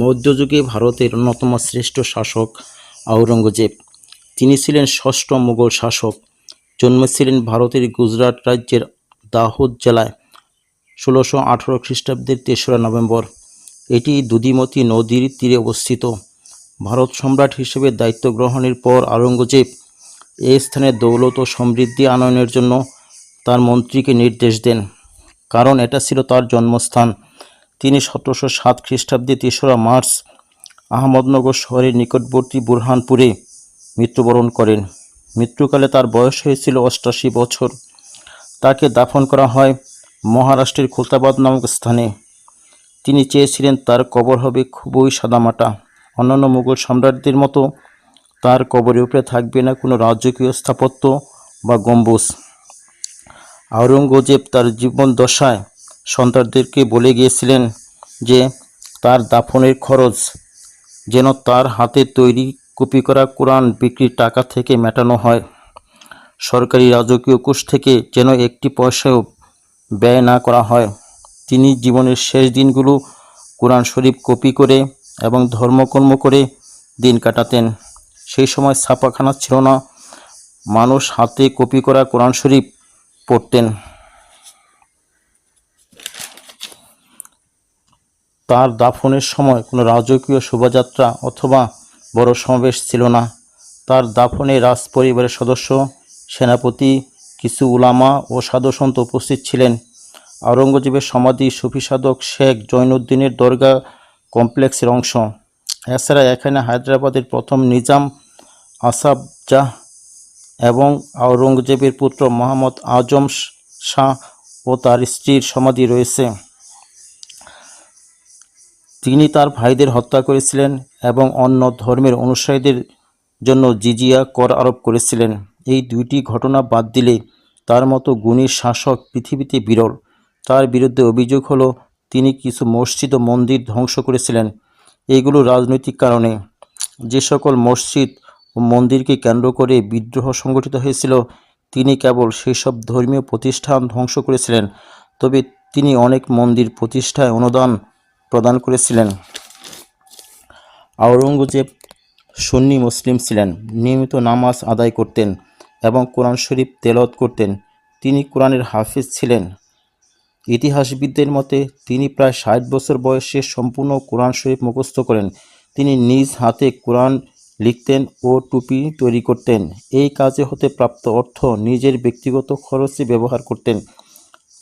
মধ্যযুগে ভারতের অন্যতম শ্রেষ্ঠ শাসক আওরঙ্গজেব তিনি ছিলেন ষষ্ঠ মুঘল শাসক। জন্মেছিলেন ভারতের গুজরাট রাজ্যের দাহোদ জেলায় ষোলোশো আঠারো খ্রিস্টাব্দের তেসরা নভেম্বর। এটি দুদিমতি নদীর তীরে অবস্থিত। ভারত সম্রাট হিসেবে দায়িত্ব গ্রহণের পর আওরঙ্গজেব এই স্থানে দৌলত ও সমৃদ্ধি আনয়নের জন্য তার মন্ত্রীকে নির্দেশ দেন। কারণ এটা ছিল তার জন্মস্থান। তিনি সতেরোশো সাত খ্রিস্টাব্দে তেসরা মার্চ আহমদনগর শহরের নিকটবর্তী বুরহানপুরে মৃত্যুবরণ করেন। মৃত্যুকালে তার বয়স হয়েছিল অষ্টাশি বছর। তাকে দাফন করা হয় মহারাষ্ট্রের খোলতাবাদ নামক স্থানে। তিনি চেয়েছিলেন তার কবর হবে খুবই সাদামাটা। অন্যান্য মুঘল সম্রাটদের মতো তার কবরের উপরে থাকবে না কোনো রাজকীয় স্থাপত্য বা গম্বুজ। আওরঙ্গজেব তার জীবন দশায় সন্তানদেরকে বলে গিয়েছিলেন যে তার দাফনের খরচ, যেন তার হাতে তৈরি কপি করা কোরআন বিক্রির টাকা থেকে মেটানো হয়। সরকারি রাজকীয় কোষ থেকে যেন একটি পয়সাও ব্যয় না করা হয়। তিনি জীবনের শেষ দিনগুলো কোরআন শরীফ কপি করে এবং ধর্মকর্ম করে দিন কাটাতেন। সেই সময় ছাপাখানা ছিল না। মানুষ হাতে কপি করা কোরআন শরীফ পড়তেন। তার দাফনের সময় কোনো রাজকীয় শোভাযাত্রা অথবা বড় সমাবেশ ছিল না। তার দাফনে রাজ পরিবারের সদস্য, সেনাপতি, কিছু উলামা ও সাধুসন্ত উপস্থিত ছিলেন। আওরঙ্গজেবের সমাধি সুফি সাধক শেখ জৈনুদ্দিনের দরগা কমপ্লেক্সের অংশ। এছাড়া এখানে হায়দ্রাবাদের প্রথম নিজাম আসাফ জাহ এবং আওরঙ্গজেবের পুত্র মোহাম্মদ আজম শাহ ও তার স্ত্রীর সমাধি রয়েছে। তিনি তার ভাইদের হত্যা করেছিলেন এবং অন্য ধর্মের অনুসারীদের জন্য জিজিয়া কর আরোপ করেছিলেন। এই দুইটি ঘটনা বাদ দিলে তার মতো গুণী শাসক পৃথিবীতে বিরল। তার বিরুদ্ধে অভিযোগ হলো, তিনি কিছু মসজিদ ও মন্দির ধ্বংস করেছিলেন। এইগুলো রাজনৈতিক কারণে। যে সকল মসজিদ ও মন্দিরকে কেন্দ্র করে বিদ্রোহ সংগঠিত হয়েছিল, তিনি কেবল সেই সব ধর্মীয় প্রতিষ্ঠান ধ্বংস করেছিলেন। তবে তিনি অনেক মন্দির প্রতিষ্ঠায় অনুদান প্রদান করেছিলেন। আওরঙ্গজেব সুন্নি মুসলিম ছিলেন, নিয়মিত নামাজ আদায় করতেন এবং কোরআন শরীফ তেলত করতেন। তিনি কোরআনের হাফিজ ছিলেন। ইতিহাসবিদদের মতে, তিনি প্রায় ষাট বছর বয়সে সম্পূর্ণ কোরআন শরীফ মুখস্থ করেন। তিনি নিজ হাতে কোরআন লিখতেন ও টুপি তৈরি করতেন। এই কাজে হতে প্রাপ্ত অর্থ নিজের ব্যক্তিগত খরচে ব্যবহার করতেন।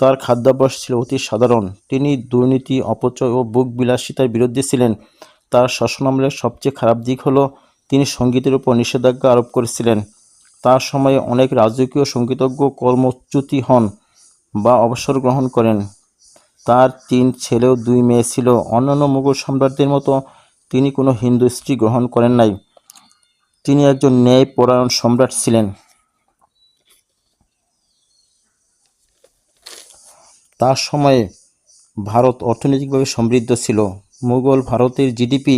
তার খাদ্যাভ্যাস ছিল অতি সাধারণ। তিনি দুর্নীতি, অপচয় ও বুক বিলাসিতার বিরুদ্ধে ছিলেন। তার শাসনামলের সবচেয়ে খারাপ দিক হলো, তিনি সঙ্গীতের উপর নিষেধাজ্ঞা আরোপ করেছিলেন। তার সময়ে অনেক রাজকীয় সঙ্গীতজ্ঞ কর্মচ্যুতি হন বা অবসর গ্রহণ করেন। তার তিন ছেলে ও দুই মেয়ে ছিল। অন্যান্য মুঘল সম্রাটদের মতো তিনি কোনো হিন্দু স্ত্রী গ্রহণ করেন নাই। তিনি একজন ন্যায়পরায়ণ সম্রাট ছিলেন। তার সময়ে ভারত অর্থনৈতিকভাবে সমৃদ্ধ ছিল। মুঘল ভারতের জিডিপি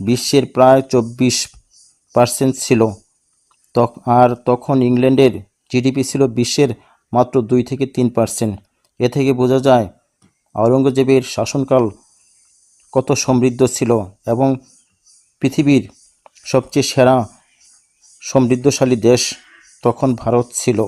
বিশ্বের প্রায় চব্বিশ পার্সেন্ট ছিল। আর তখন ইংল্যান্ডের জিডিপি ছিল বিশ্বের মাত্র দুই থেকে তিন পার্সেন্ট এ থেকে বোঝা যায় আওরঙ্গজেবের শাসনকাল কত সমৃদ্ধ ছিল এবং পৃথিবীর সবচেয়ে সেরা সমৃদ্ধশালী দেশ তখন ভারত ছিল।